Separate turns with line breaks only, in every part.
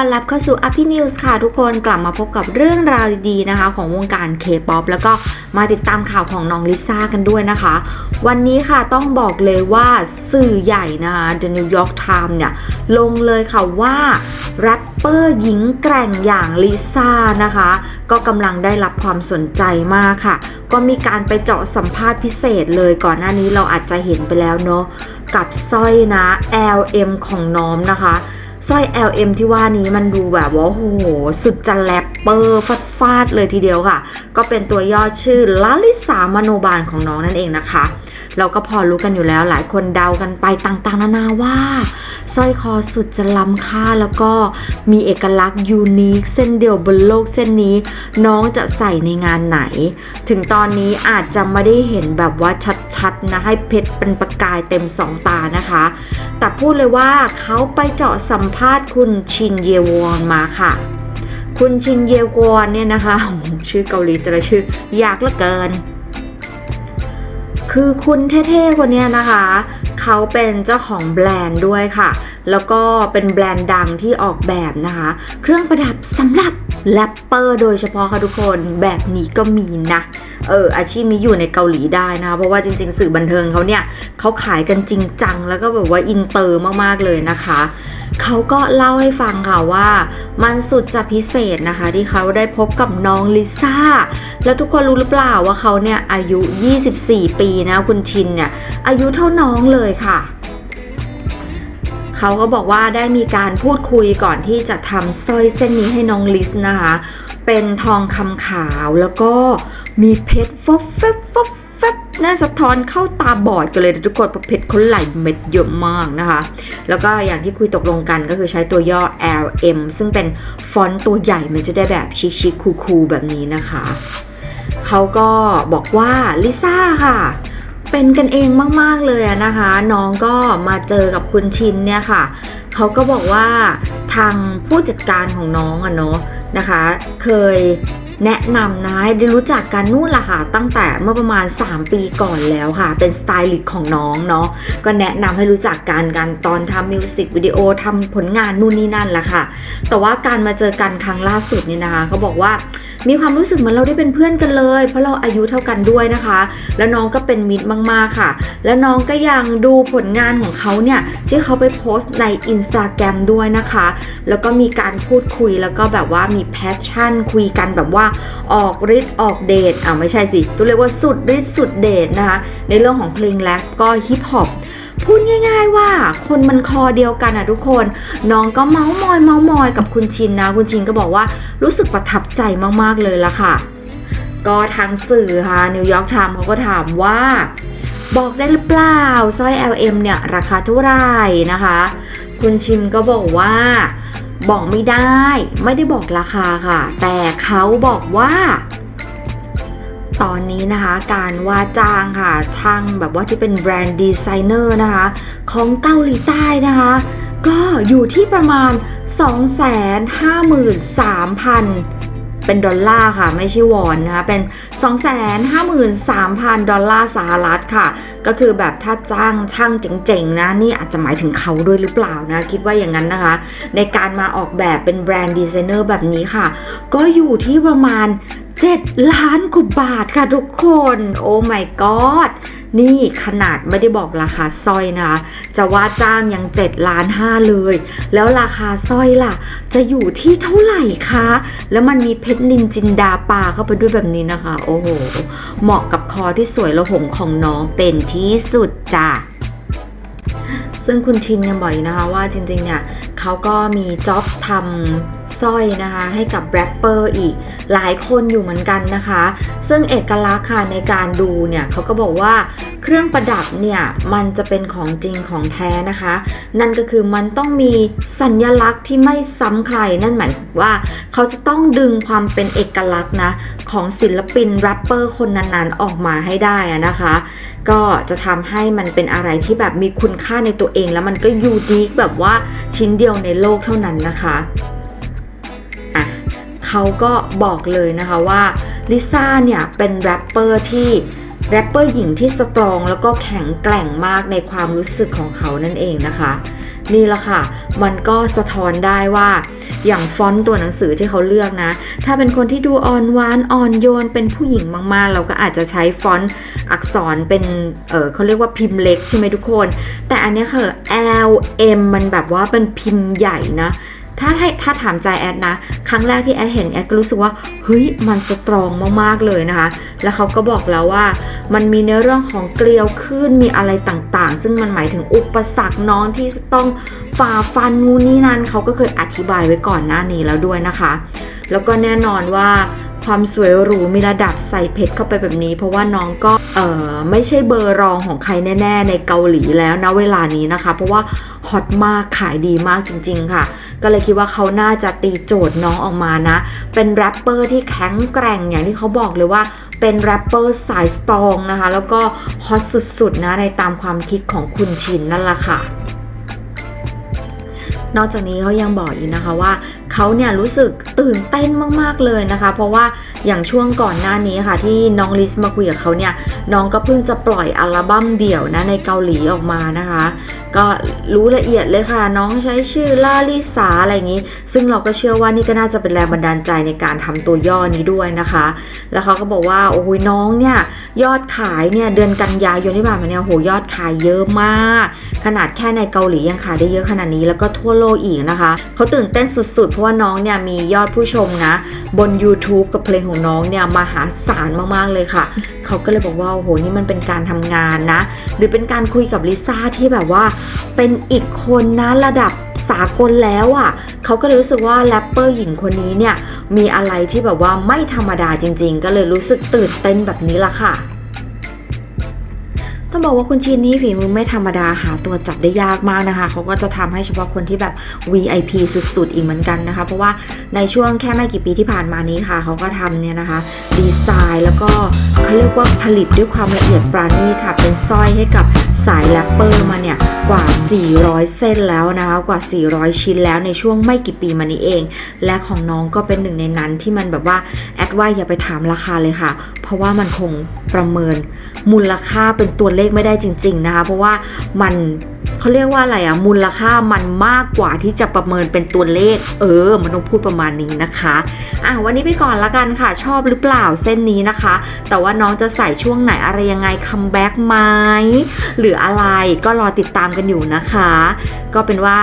ต้อนรับเข้าสู่ u p p y News ค่ะทุกคนกลับมาพบกับเรื่องราวดีๆนะคะ ของวงการ K-POP แล้วก็มาติดตามข่าวของน้องลิซ่ากันด้วยนะคะ วันนี้ค่ะต้องบอกเลยว่าสื่อใหญ่นะคะ The New York Times เนี่ย ลงเลยค่ะว่าแรปเปอร์หญิงแกร่งอย่างลิซ่านะคะ ก็กำลังได้รับความสนใจมากค่ะ ก็มีการไปเจาะสัมภาษณ์พิเศษเลยก่อนหน้านี้เราอาจจะเห็นไปแล้วเนาะกับสร้อยนะ LM ของน้อมนะคะ สร้อย LM ที่ว่านี้มันดูแบบว่าโอ้โห สุดจะแรปเปอร์ฟาดฟาดเลยทีเดียวค่ะ ก็เป็นตัวย่อชื่อลาลิสามโนบาลของน้องนั่นเองนะคะ เราก็พอรู้กันอยู่แล้วหลายคนเดากันไปต่างๆ นานาว่าสร้อยคอสุดจะล้ำค่าแล้วก็มีเอกลักษณ์ยูนิคเส้นเดียวบนโลกเส้นนี้ น้องจะใส่ในงานไหน ถึงตอนนี้อาจจะไม่ได้เห็นแบบว่าชัดๆนะให้เพชรเป็นประกายเต็มสองตานะคะ แต่พูดเลยว่าเขาไปเจาะสัมภาษณ์คุณชินเยวอนมาค่ะคุณชินเยวอนเนี่ยนะคะชื่อเกาหลีแต่ละชื่อ ยากเหลือเกิน คือคุณเท่ๆคนนี้นะคะ เขาเป็นเจ้าของแบรนด์ด้วยค่ะ แล้วก็เป็นแบรนด์ดังที่ออกแบบนะคะ เครื่องประดับสำหรับแรปเปอร์โดยเฉพาะค่ะทุกคนแบบนี้ก็มีนะเอออาชีพนี้อยู่ในเกาหลีได้นะคะเพราะว่าจริง ๆ สื่อบันเทิงเขาเนี่ยเขาขายกันจริงจังแล้วก็แบบว่าอินเตอร์มากๆเลยนะคะ เขาก็เล่าให้ฟังค่ะว่า มันสุดจะพิเศษนะคะ ที่เขาได้พบกับน้องลิซ่า แล้วทุกคนรู้หรือเปล่าว่าเขาเนี่ยอายุ 24 ปีนะคุณชินเนี่ยอายุเท่าน้องเลยค่ะเขาก็บอกว่าได้มีการพูดคุยก่อนที่จะทำสร้อยเส้นนี้ให้น้องลิสนะคะ เป็นทองคำขาวแล้วก็มีเพชรฟบฟบฟบ แน่าสะท้อนเข้าตาบอดกันเลยทุกคนเพราะเพชรเขาไหลเม็ดเยอะมากนะคะ แล้วก็อย่างที่คุยตกลงกันก็คือใช้ตัวย่อ LM ซึ่งเป็นฟอนต์ตัวใหญ่มันจะได้แบบชิคๆคูลๆแบบนี้นะคะเขาก็บอกว่าลิซ่าค่ะเป็นกันเองมาก ๆ เลยนะคะ น้องก็มาเจอกับคุณชินเนี่ยค่ะ เขาก็บอกว่าทางผู้จัดการของน้องอะเนาะนะคะ เคย แนะนำนะให้ได้รู้จักกันนู่นละค่ะตั้งแต่เมื่อประมาณ 3 ปีก่อนแล้วค่ะ เป็นสไตลิสต์ของน้องเนาะก็แนะนำให้รู้จักกันกันตอนทำมิวสิกวิดีโอทำผลงานนู่นนี่นั่นแหละค่ะ แต่ว่าการมาเจอกันครั้งล่าสุดเนี่ยนะคะเขาบอกว่ามีความรู้สึกเหมือนเราได้เป็นเพื่อนกันเลย เพราะเราอายุเท่ากันด้วยนะคะ แล้วน้องก็เป็นมิตรมากๆค่ะ แล้วน้องก็ยังดูผลงานของเขาเนี่ยที่เขาไปโพสต์ใน Instagram ด้วยนะคะ แล้วก็มีการพูดคุยแล้วก็แบบว่ามีแพชชั่นคุยกันแบบว่าออกฤทธิ์ออกเดทอ่าไม่ใช่สิตัวเรียกว่าสุดฤทธิ์สุดเดทนะคะ ในเรื่องของเพลงแรปก็ฮิปฮอปพูดง่าย ๆว่าคนมันคอเดียวกันอะทุกคน น้องก็เมาส์มอยเมาส์มอยกับคุณชินนะ คุณชินก็บอกว่ารู้สึกประทับใจมากๆเลยละค่ะ ก็ทางสื่อค่ะนิวยอร์กไทม์เขาก็ถามว่าบอกได้หรือเปล่าสร้อย LM เนี่ย ราคาเท่าไหร่นะคะ คุณชิมก็บอกว่า บอกไม่ได้ ไม่ได้บอกราคาค่ะ แต่เขาบอกว่า ตอนนี้นะคะการว่าจ้างค่ะ ช่างแบบว่าที่เป็นแบรนด์ดีไซเนอร์นะคะ ของเกาหลีใต้นะคะ ก็อยู่ที่ประมาณ 253,000 เป็นดอลลาร์ค่ะ ไม่ใช่วอนนะคะ เป็น 253,000 ดอลลาร์สหรัฐค่ะ ก็คือแบบถ้าจ้างช่างเจ๋งๆนะ นี่อาจจะหมายถึงเขาด้วยหรือเปล่านะ คิดว่าอย่างนั้นนะคะ ในการมาออกแบบเป็นแบรนด์ดีไซเนอร์แบบนี้ค่ะ ก็อยู่ที่ประมาณ 7 ล้านกว่าบาทค่ะทุกคน โอ้ my god นี่ขนาดไม่ได้บอกราคาสร้อยนะคะ จะว่าจ้างยัง7ล้าน5เลย แล้วราคาสร้อยล่ะ จะอยู่ที่เท่าไหร่คะ แล้วมันมีเพชรนินจินดาปาเข้าไปด้วยแบบนี้นะคะ โอ้โห เหมาะกับคอที่สวยและหงของน้องเป็นที่สุดจ้ะซึ่งคุณชินยังบอกอีกนะคะว่าจริงๆเนี่ยเขาก็มีจ็อบทำ สร้อยนะคะให้กับแรปเปอร์อีกหลายคนอยู่เหมือนกันนะคะ ซึ่งเอกลักษณ์ค่ะในการดูเนี่ยเขาก็บอกว่าเครื่องประดับเนี่ยมันจะเป็นของจริงของแท้นะคะ นั่นก็คือมันต้องมีสัญลักษณ์ที่ไม่ซ้ำใครนั่นหมายว่าเขาจะต้องดึงความเป็นเอกลักษณ์นะของศิลปินแรปเปอร์คนนั้นๆออกมาให้ได้นะคะ ก็จะทำให้มันเป็นอะไรที่แบบมีคุณค่าในตัวเอง แล้วมันก็ยูนิคแบบว่าชิ้นเดียวในโลกเท่านั้นนะคะ เขาก็บอกเลยนะคะว่าลิซ่าเนี่ยเป็นแรปเปอร์ที่แรปเปอร์หญิงที่สตรองแล้วก็แข็งแกร่งมากในความรู้สึกของเขานั่นเองนะคะ นี่แหละค่ะ มันก็สะท้อนได้ว่าอย่างฟอนต์ตัวหนังสือที่เขาเลือกนะ ถ้าเป็นคนที่ดูอ่อนหวานอ่อนโยนเป็นผู้หญิงมากๆ เราก็อาจจะใช้ฟอนต์อักษรเป็นเออเขาเรียกว่าพิมพ์เล็กใช่ไหมทุกคน แต่อันนี้คือ L M มันแบบว่าเป็นพิมพ์ใหญ่นะ ถ้าให้ถ้าถามใจแอดนะ ครั้งแรกที่แอดเห็นแอดก็รู้สึกว่าเฮ้ยมันสตรองมากๆเลยนะคะ แล้วเขาก็บอกแล้วว่า มันมีในเรื่องของเกลียวขึ้นมีอะไรต่างๆ ซึ่งมันหมายถึงอุปสรรคน้องที่ต้องฝ่าฟันนู่นนี่นั่นเขาก็เคยอธิบายไว้ก่อนหน้านี้แล้วด้วยนะคะ แล้วก็แน่นอนว่า ความสวยหรูมีระดับใส่เพชรเข้าไปแบบนี้ เพราะว่าน้องก็เออไม่ใช่เบอร์รองของใครแน่ ๆ ในเกาหลีแล้วนะเวลานี้นะคะ เพราะว่าฮอตมากขายดีมากจริง ๆ ค่ะ ก็เลยคิดว่าเขาน่าจะตีโจทย์น้องออกมานะ เป็นแรปเปอร์ที่แข็งแกร่งอย่างที่เขาบอกเลยว่าเป็นแรปเปอร์สายสตรองนะคะ แล้วก็ฮอตสุด ๆ นะในตามความคิดของคุณชินนั่นแหละค่ะนอกจากนี้เขายังบอกอีกนะคะว่า เขาเนี่ยรู้สึกตื่นเต้นมากๆเลยนะคะ เพราะว่า อย่างช่วงก่อนหน้านี้ค่ะ ที่น้องลิสมาคุยกับเขาเนี่ย น้องก็เพิ่งจะปล่อยอัลบั้มเดี่ยวนะในเกาหลีออกมานะคะ ก็รู้ละเอียดเลยค่ะ น้องใช้ชื่อลาลิสาอะไรอย่างนี้ ซึ่งเราก็เชื่อว่านี่ก็น่าจะเป็นแรงบันดาลใจในการทำตัวย่อนี้ด้วยนะคะ แล้วเขาก็บอกว่าโอ้โหน้องเนี่ยยอดขายเนี่ยเดือนกันยายนที่ผ่านมาเนี่ยโหยอดขายเยอะมาก ขนาดแค่ในเกาหลียังขายได้เยอะขนาดนี้แล้วก็ทั่วโลกอีกนะคะเขาตื่นเต้นสุดๆ เพราะว่าน้องเนี่ยมียอดผู้ชมนะ บน YouTube กับเพลงของน้องเนี่ยมหาศาลมากๆเลยค่ะ เขาก็เลยบอกว่าโอ้โหนี่มันเป็นการทำงานนะ หรือเป็นการคุยกับลิซ่าที่แบบว่า เป็นอีกคนนะระดับสากลแล้วอะ่ะเขาก็เลยรู้สึกว่าแรปเปอร์หญิงคนนี้เนี่ยมีอะไรที่แบบว่าไม่ธรรมดาจริง ๆ ก็เลยรู้สึกตื่นเต้นแบบนี้ละค่ะ ต้องบอกว่าคุณชินนี่ฝีมือไม่ธรรมดาหาตัวจับได้ยากมากนะคะ เขาก็จะทำให้เฉพาะคนที่แบบ VIP สุดๆ อีกเหมือนกันนะคะ เพราะว่าในช่วงแค่ไม่กี่ปีที่ผ่านมานี้ค่ะ เขาก็ทำเนี่ยนะคะ ดีไซน์แล้วก็เขาเรียกว่าผลิตด้วยความละเอียดปราณีตค่ะ เป็นสร้อยให้กับสายแรปเปอร์มาเนี่ย กว่า 400 เส้นแล้วนะคะ กว่า 400 ชิ้นแล้วในช่วงไม่กี่ปีมานี้เอง และของน้องก็เป็นหนึ่งในนั้นที่มันแบบว่าแอดว่าอย่าไปถามราคาเลยค่ะ เพราะว่ามันคงประเมินมูลค่าเป็นตัวเลขไม่ได้จริง ๆนะคะ เพราะว่ามัน เขาเรียกว่าอะไรอะมูลค่ามันมากกว่าที่จะประเมินเป็นตัวเลข เออมันต้องพูดประมาณนี้นะคะอะวันนี้ไปก่อนละกันค่ะ ชอบหรือเปล่าเส้นนี้นะคะ แต่ว่าน้องจะใส่ช่วงไหนอะไรยังไงคัมแบ็กไหมหรืออะไรก็รอติดตามกันอยู่นะคะ ก็เป็นว่า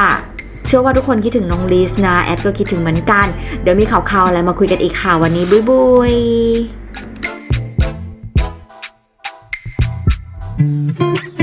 เชื่อว่าทุกคนคิดถึงน้องลิสนะแอดก็คิดถึงเหมือนกัน เดี๋ยวมีข่าวๆอะไรมาคุยกันอีกค่ะวันนี้บุยบุย
Thank